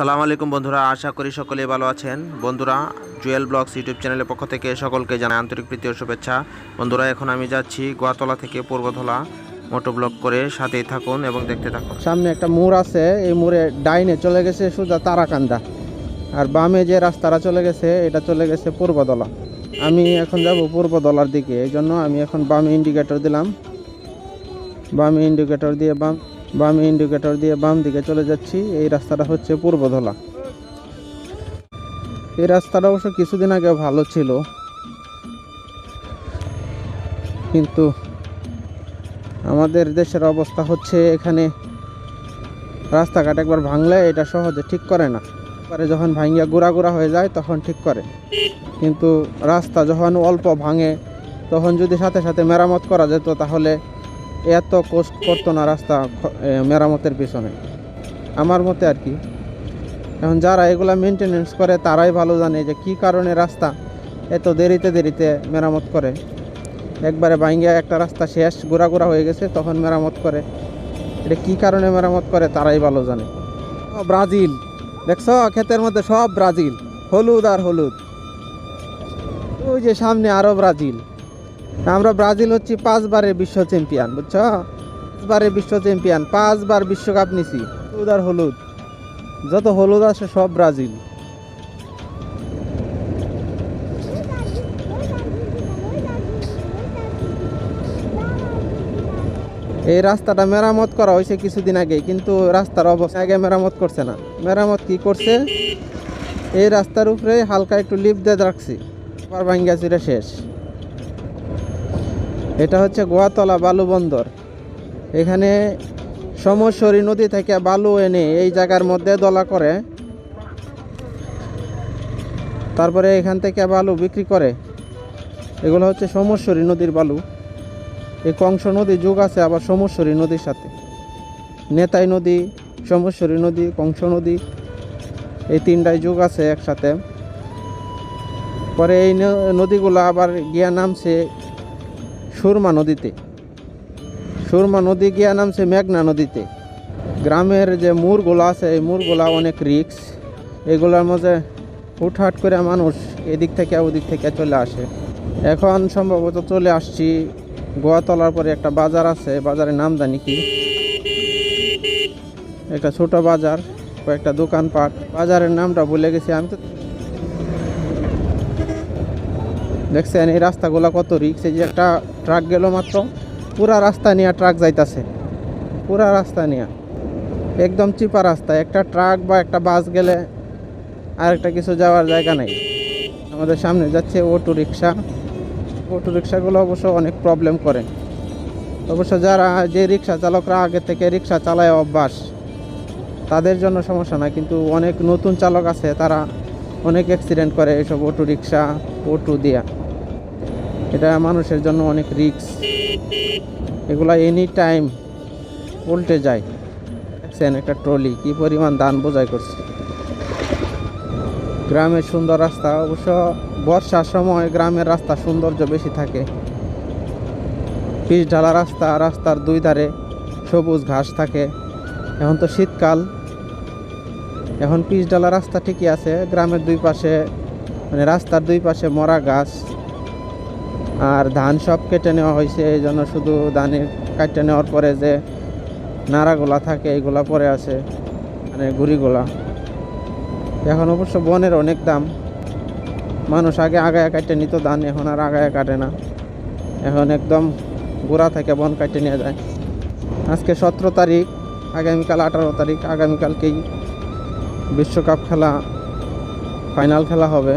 সালাম আলাইকুম বন্ধুরা, আশা করি সকলে ভালো আছেন। বন্ধুরা, জুয়েল ব্লগস ইউটিউব চ্যানেলের পক্ষ থেকে সকলকে জানাই আন্তরিক প্রীতি ও শুভেচ্ছা। বন্ধুরা, এখন আমি যাচ্ছি গোয়াতলা থেকে পূর্বধলা মোটো ব্লগ করে সাথেই থাকুন এবং দেখতে থাকুন। সামনে একটা মোড় আছে, এই মোড়ে ডাইনে চলে গেছে সোজা তারাকান্দা। আর বামে যে রাস্তাটা চলে গেছে, এটা চলে গেছে পূর্বদলা আমি এখন যাব পূর্বদলার দিকে, এই জন্য আমি এখন বামে ইন্ডিকেটর দিলাম। বামে ইন্ডিকেটর দিয়ে বাম বামে ইন্ডিকেটর দিয়ে বাম দিকে চলে যাচ্ছি। এই রাস্তাটা হচ্ছে পূর্বধলা। এই রাস্তাটা অবশ্য কিছুদিন আগে ভালো ছিল। কিন্তু আমাদের দেশের অবস্থা হচ্ছে এখানে রাস্তাঘাট একবার ভাঙলে এটা সহজে ঠিক করে না। পরে যখন ভাঙিয়া গুড়া গুড়া হয়ে যায়, তখন ঠিক করে। কিন্তু রাস্তা যখন অল্প ভাঙে, তখন যদি সাথে সাথে মেরামত করা যেত, তাহলে এত কষ্ট করতো না রাস্তা মেরামতের পিছনে। আমার মতে আর কি। এখন যারা এগুলা মেনটেনেন্স করে, তারাই ভালো জানে যে কি কারণে রাস্তা এত দেরিতে দেরিতে মেরামত করে। একবারে ভাঙ্গিয়া একটা রাস্তা শেষ গোড়া গোড়া হয়ে গেছে, তখন মেরামত করে। এটা কি কারণে মেরামত করে, তারাই ভালো জানে। ব্রাজিল। দেখছ, ক্ষেতের মধ্যে সব ব্রাজিল। হলুদ আর হলুদ। ওই যে সামনে আরও ব্রাজিল। আমরা ব্রাজিল হচ্ছি পাঁচবারের বিশ্ব চ্যাম্পিয়ন, বুঝছ? পাঁচবারের বিশ্ব চ্যাম্পিয়ন, পাঁচবার বিশ্বকাপ নিছি। হলুদ আর হলুদ। যত হলুদ আছে সব ব্রাজিল। এই রাস্তাটা মেরামত করা হয়েছে কিছুদিন আগে, কিন্তু রাস্তার অবস্থা আগে মেরামত করছে না। মেরামত কি করছে? এই রাস্তার উপরে হালকা একটু লিপ দিয়ে রাখছি। আবার ভাঙ্গা শেষ। এটা হচ্ছে গোয়াতলা বালু বন্দর। এখানে সমস্বরী নদী থেকে বালু এনে এই জায়গার মধ্যে দলা করে। তারপরে এখান থেকে বালু বিক্রি করে। এগুলো হচ্ছে সমস্বরী নদীর বালু। এই কংস নদী যুগ আছে, আবার সমস্বরী নদীর সাথে। নেতাই নদী সমস্বরী নদী, কংস নদী, এই তিনটাই যুগ আছে একসাথে। পরে এই নদীগুলো আবার গিয়া নামছে সুরমা নদীতে। সুরমা নদী গিয়া নামছে মেঘনা নদীতে। গ্রামের যে মুরগুলো আছে, এই মুরগুলা অনেক রিক্স। এগুলোর মাঝে হুটহাট করে মানুষ এদিক থেকে ওদিক থেকে চলে আসে। এখন সম্ভবত চলে আসছি গোয়াতলার পরে একটা বাজার আছে বাজারের নাম জানি কি? একটা ছোট বাজার, কয়েকটা দোকানপাট। বাজারের নামটা ভুলে গেছি আমি তো। দেখছেন, এই রাস্তাগুলো কত রিক্স এই যে একটা ট্রাক গেল মাত্র, পুরা রাস্তা নিয়ে ট্রাক যাইতাছে। পুরা রাস্তা নিয়ে। একদম চিপা রাস্তা, একটা ট্রাক বা একটা বাস গেলে আর একটা কিছু যাওয়ার জায়গা নেই। আমাদের সামনে যাচ্ছে অটো রিক্সা অটো রিক্সাগুলো অবশ্য অনেক প্রবলেম করে। অবশ্য যারা যে রিক্সা চালকরা আগে থেকে রিক্সা চালায় অভ্যাস, তাদের জন্য সমস্যা না, কিন্তু অনেক নতুন চালক আছে, তারা অনেক অ্যাক্সিডেন্ট করে এইসব অটো রিক্সা অটো দিয়া। এটা মানুষের জন্য অনেক রিক্স এগুলা এনি টাইম উল্টে যায়। দেখছেন একটা ট্রলি কি পরিমাণ দান বোঝাই করছে। গ্রামের সুন্দর রাস্তা, অবশ্য বর্ষার সময় গ্রামের রাস্তা সৌন্দর্য বেশি থাকে। পিচ ঢালা রাস্তা, রাস্তার দুই ধারে সবুজ ঘাস থাকে। এখন তো শীতকাল। এখন পিচ ঢালা রাস্তা ঠিকই আছে, গ্রামের দুই পাশে মানে রাস্তার দুই পাশে মরা গাছ। আর ধান সব কেটে নেওয়া হয়েছে, এই জন্য শুধু ধানে কাটে নেওয়ার পরে যে নাড়াগুলা থাকে, এইগুলা পরে আছে মানে গুড়িগুলা। এখন অবশ্য বনের অনেক দাম। মানুষ আগে আগায় কাটে নিত ধান, এখন আর আগায় কাটে না। এখন একদম গোড়া থেকে বন কাটে নিয়ে যায়। আজকে সতেরো তারিখ, আগামীকাল আঠারো তারিখ, আগামীকালকেই বিশ্বকাপ খেলা, ফাইনাল খেলা হবে।